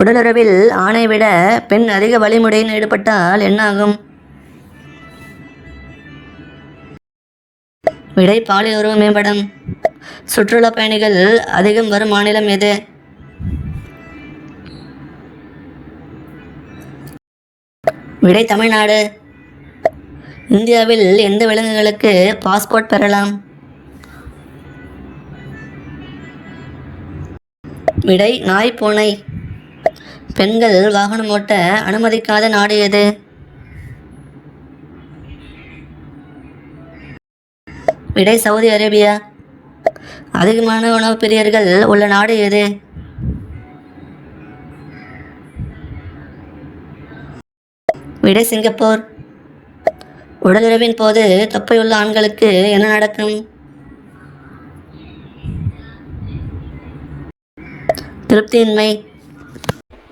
உடலுறவில் ஆணை விட பெண் அதிக வழிமுறையில் ஈடுபட்டால் என்னாகும்? விடை பாலியல் உறவு மேம்படும். சுற்றுலா பயணிகள் அதிகம் வரும் மாநிலம் எது? விடை தமிழ்நாடு. இந்தியாவில் எந்த விலங்குகளுக்கு பாஸ்போர்ட் பெறலாம்? விடை நாய் பூனை. பெண்கள் வாகனம் ஓட்ட அனுமதிக்காத நாடு எது? விடை சவுதி அரேபியா. அதிகமான உணவு பிரியர்கள் உள்ள நாடு எது? விடை சிங்கப்பூர். உடலுறவின் போது தொப்பையுள்ள ஆண்களுக்கு என்ன நடக்கும்? திருப்தியின்மை.